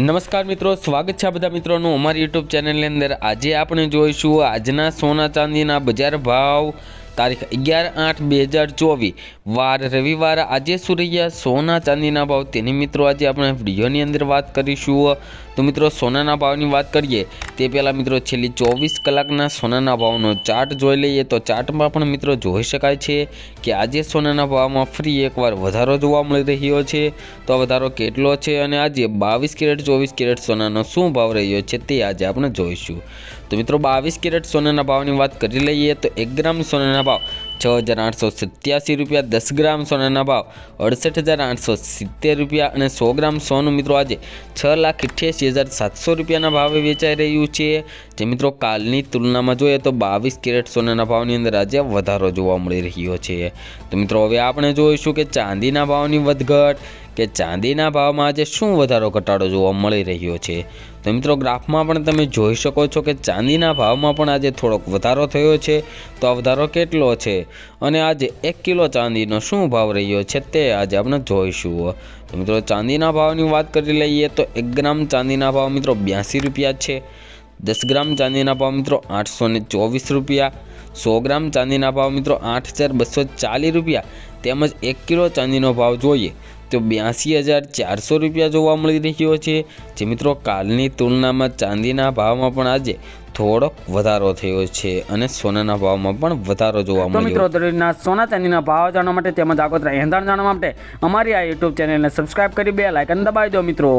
નમસ્કાર મિત્રો, સ્વાગત છે બધા મિત્રોનું અમારી યુટ્યુબ ચેનલની અંદર. આજે આપણે જોઈશું આજના સોના ચાંદીના બજાર ભાવ તારીખ અગિયાર આઠ બે હજાર ચોવીસ. વાર રવિવાર આજે સૂર્યા, સોના, ચાંદીના ભાવ. તેની મિત્રો આજે આપણે વિડીયોની અંદર વાત કરીશું. તો મિત્રો, સોનાના ભાવની વાત કરીએ, તે પહેલાં મિત્રો છેલ્લી ચોવીસ કલાકના સોનાના ભાવનો ચાર્ટ જોઈ લઈએ. તો ચાર્ટમાં પણ મિત્રો જોઈ શકાય છે કે આજે સોનાના ભાવમાં ફરી એકવાર વધારો જોવા મળી રહ્યો છે. તો વધારો કેટલો છે અને આજે બાવીસ કેરેટ, ચોવીસ કેરેટ સોનાનો શું ભાવ રહ્યો છે તે આજે આપણે જોઈશું. તો મિત્રો, બાવીસ કેરેટ સોનાના ભાવની વાત કરી લઈએ તો એક ગ્રામ સોનાના ભાવ છ હજાર આઠસો સત્યાસી રૂપિયા, દસ ગ્રામ સોનાના ભાવ અડસઠ હજાર આઠસો સિત્તેર રૂપિયા અને સો ગ્રામ સોનું મિત્રો આજે છ લાખ અઠ્યાસી હજાર સાતસો રૂપિયાના ભાવે વેચાઈ રહ્યું છે. જે મિત્રો કાલની તુલનામાં જોઈએ તો બાવીસ કેરેટ સોનાના ભાવની અંદર આજે વધારો જોવા મળી રહ્યો છે. તો મિત્રો હવે આપણે જોઈશું કે ચાંદીના ભાવની વધઘટ કે ચાંદીના ભાવમાં આજે શું વધારો ઘટાડો જોવા મળી રહ્યો છે? તો મિત્રો, ગ્રાફમાં પણ તમે જોઈ શકો છો કે ચાંદીના ભાવમાં પણ આજે થોડોક વધારો થયો છે. તો આ વધારો કેટલો છે? અને આજે એક કિલો ચાંદીનો શું ભાવ રહ્યો છે તે આજે આપણે જોઈશું. તો મિત્રો, ચાંદીના ભાવની વાત કરી લઈએ તો એક ગ્રામ ચાંદીના ભાવ મિત્રો બ્યાસી રૂપિયા છે. દસ ગ્રામ ચાંદીના ભાવ મિત્રો આઠસો ને ચોવીસ રૂપિયા. સો ગ્રામ ચાંદીના ભાવ મિત્રો આઠ હજાર બસો ચાલીસ રૂપિયા. તેમજ એક કિલો ચાંદીનો ભાવ જોઈએ તો બ્યાસી હજાર ચારસો રૂપિયા જોવા મળી રહ્યો છે. જે મિત્રો કાલની તુલનામાં ચાંદીના ભાવમાં પણ આજે થોડોક વધારો થયો છે અને સોનાના ભાવમાં પણ વધારો જોવા મળ્યો મિત્રો દરરોજના સોના ચાંદીના ભાવ જાણવા માટે તેમજ આગોતરા એંધાણ જાણવા માટે અમારી આ યુટ્યુબ ચેનલને સબસ્ક્રાઇબ કરી બે લાઇકન દબાવી દો મિત્રો.